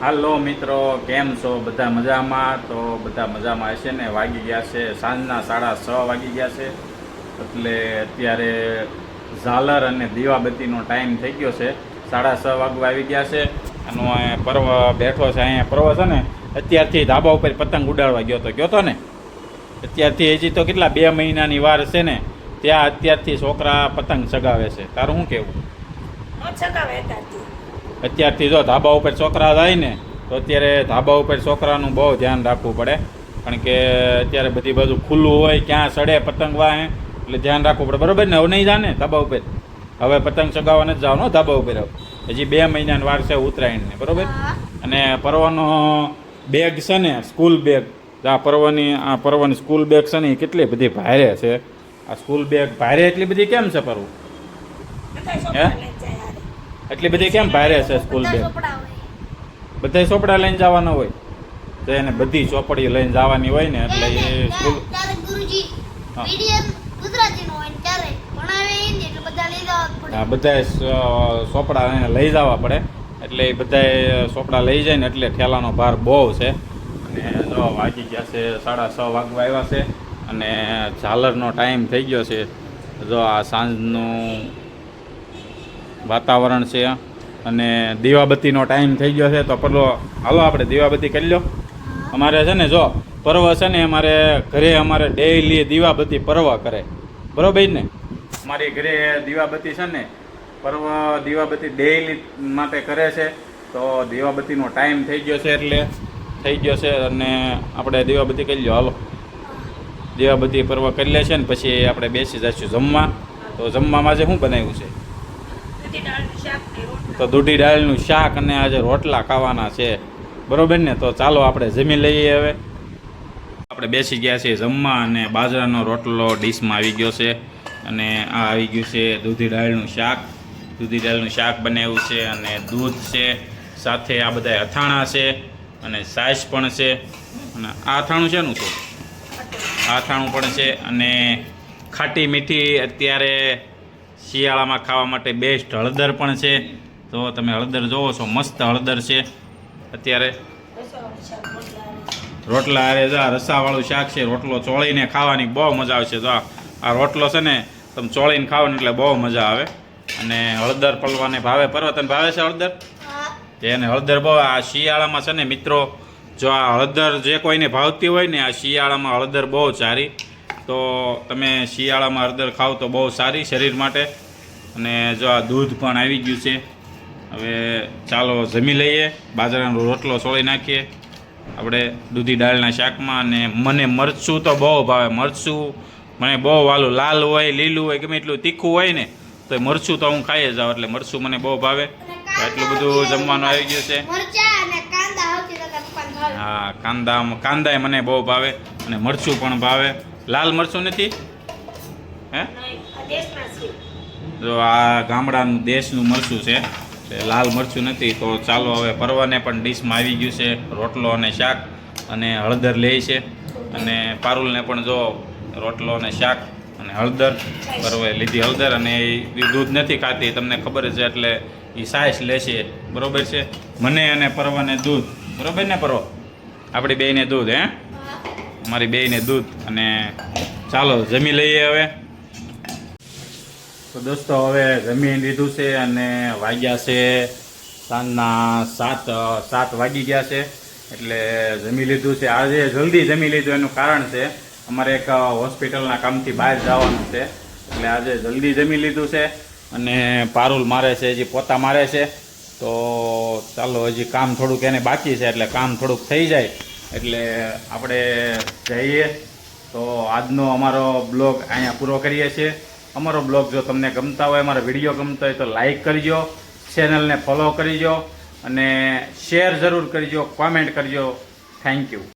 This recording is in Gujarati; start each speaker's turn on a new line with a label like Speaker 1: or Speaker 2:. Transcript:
Speaker 1: હાલો મિત્રો, કેમ છો? બધા મજામાં? તો બધા મજામાં હશે ને? વાગી ગયા છે સાંજના સાડા છ વાગી ગયા છે. એટલે અત્યારે ઝાલર અને દીવાબત્તીનો ટાઈમ થઈ ગયો છે. સાડા છ વાગવા આવી ગયા છે. અને પર્વ બેઠો છે, અહીંયા પર્વ છે ને? અત્યારથી ધાબા ઉપર પતંગ ઉડાડવા ગયો તો, ગયો હતો ને? અત્યારથી હજી તો કેટલા બે મહિનાની વાર છે ને? ત્યાં અત્યારથી છોકરા પતંગ ચગાવે છે. તારું શું કહેવું? અત્યારથી જો ધાબા ઉપર છોકરા જાય ને તો અત્યારે ધાબા ઉપર છોકરાનું બહુ ધ્યાન રાખવું પડે. કારણ કે અત્યારે બધી બાજુ ખુલ્લું હોય ક્યાં સડે પતંગ વાહે એટલે ધ્યાન રાખવું પડે. બરોબર ને? હવે નહીં જાને ધાબા ઉપર? હવે પતંગ ચગાવવા નથી જવાનો ધાબા ઉપર હજી બે મહિનાની વાર છે ઉત્તરાયણને બરોબર? અને પર્વનો બેગ છે ને સ્કૂલ બેગ આ પર્વની આ પર્વની સ્કૂલ બેગ છે ને એ કેટલી બધી ભારે છે. આ સ્કૂલ બેગ ભારે એટલી બધી કેમ છે પરવું? હે?
Speaker 2: છોકરા લઈને જાય હારે.
Speaker 1: એટલી બધી કેમ ભારે છે સ્કૂલ
Speaker 2: બધા
Speaker 1: બેગ બધા ચોપડા લઈને જવાના હોય? તો એને બધી ચોપડીઓ લઈને જવાની હોય ને એટલે એ સ્કૂલ હા.
Speaker 3: બધા
Speaker 1: ચોપડા એને લઈ જવા પડે. એટલે એ બધાય ચોપડા લઈ જાય ને એટલે ઠેલાનો ભાર બહુ છે. અને જો વાગી ગયા છે સાડા છ વાગવા આવ્યા છે. અને ઝાલરનો ટાઈમ થઈ ગયો છે. જો આ સાંજનું વાતાવરણ છે. અને દીવાબત્તીનો ટાઈમ થઈ ગયો છે. તો પેલો, હાલો આપણે દીવાબત્તી કરી લો. અમારે છે ને, જો, પર્વ છે ને, અમારે ઘરે અમારે ડેઈલી દીવાબત્તી પર્વ કરે. બરોબર ને? અમારી ઘરે દીવાબત્તી છે ને, પર્વ દીવાબત્તી ડેઈલી માટે કરે છે. તો દીવાબત્તીનો ટાઈમ થઈ ગયો છે એટલે થઈ ગયો છે અને આપણે દીવાબત્તી કરી લો. હાલો. દીવાબત્તી પર્વ કરી લે છે ને, પછી આપણે બેસી જઈશું જમવા. તો જમવામાં આજે શું બનાવ્યું છે
Speaker 2: દૂધી દાળનું શાક ને રોટલા.
Speaker 1: તો દૂધી દાળનું શાક અને આજે રોટલા ખાવાના છે. બરોબર ને? તો ચાલો આપણે જમી લઈએ હવે. આપણે બેસી ગયા છીએ જમવા અને બાજરાનો રોટલો ડીશમાં આવી ગયો છે. અને આ આવી ગયું છે દૂધી દાળનું શાક. દૂધી દાળનું શાક બનાવ્યું છે અને દૂધ છે. સાથે આ બધા અથાણા છે અને સાસ પણ છે. અને આ અથાણું શેનું છે? આ અથાણું પણ છે અને ખાટી મીઠી અત્યારે શિયાળામાં ખાવા માટે બેસ્ટ હળદર પણ છે. તો તમે હળદર જોવો છો મસ્ત હળદર છે. અત્યારે
Speaker 2: રોટલા
Speaker 1: અરે જો રસાવાળું શાક છે રોટલો ચોળીને ખાવાની બહુ મજા આવશે. જો આ- રોટલો છે ને તમે ચોળીને ખાવ ને એટલે બહુ મજા આવે. અને હળદર પલવાને ભાવે પર્વતન ભાવે છે હળદર? એને હળદર બહુ આ શિયાળામાં છે ને મિત્રો જો આ હળદર જે કોઈને ભાવતી હોય ને આ શિયાળામાં હળદર બહુ સારી. તો તમે શિયાળામાં હળદર ખાવ તો બહુ સારી શરીર માટે. અને જો આ દૂધ પણ આવી ગયું છે હવે ચાલો જમી લઈએ. બાજરાનો રોટલો સોળી નાખીએ. આપણે દૂધી દાળના શાકમાં અને મને મરચું તો બહુ ભાવે. મરચું મને બહુ વાલું લાલ હોય લીલું હોય ગમે એટલું તીખું હોય ને તો એ મરચું તો હું ખાઈ જાઉં. એટલે મરચું મને બહુ ભાવે. એટલું બધું જમવાનું આવી ગયું છે. હા કાંદા કાંદા મને બહુ ભાવે અને મરચું પણ ભાવે. લાલ મરચું નથી? હે. જો આ ગામડાનું દેશનું મરચું છે લાલ મરચું નથી, તો ચાલો હવે પરવાને પણ ડીશમાં આવી ગયું છે, રોટલો અને શાક અને હળદર લે છે. અને પારુલને પણ જો રોટલો અને શાક અને હળદર પરવે લીધી હળદર અને એ દૂધ નથી ખાતી, તમને ખબર છે, એટલે એ સાયસ લેશે બરોબર છે? મને અને પરવાને દૂધ, બરોબર ને, પરવો? આપણી બેને દૂધ, હે? અમારી બેયને દૂધ અને ચાલો જમી લઈએ હવે. તો દોસ્તો, હવે જમી લીધું છે અને વાગ્યા છે સાંજના સાત સાત વાગી ગયા છે. એટલે જમી લીધું છે. આજે જલ્દી જમી લીધું, એનું કારણ છે અમારે એક હોસ્પિટલના કામથી બહાર જવાનું છે. એટલે આજે જલ્દી જમી લીધું છે અને પારુલ મારે છે, હજી પોતા મારે છે. તો ચાલો, હજી કામ થોડુંક એને બાકી છે, એટલે કામ થોડુંક થઈ જાય. એટલે આપણે જઈએ તો આજનો અમારો બ્લોગ અહીંયા પૂરો કરીએ છીએ. અમારો બ્લોગ જો તમને ગમતા હોય, અમારો વીડિયો ગમતો હોય તો લાઈક કરજો, ચેનલને ફોલો કરજો અને શેર જરૂર કરજો, કોમેન્ટ કરજો. Thank you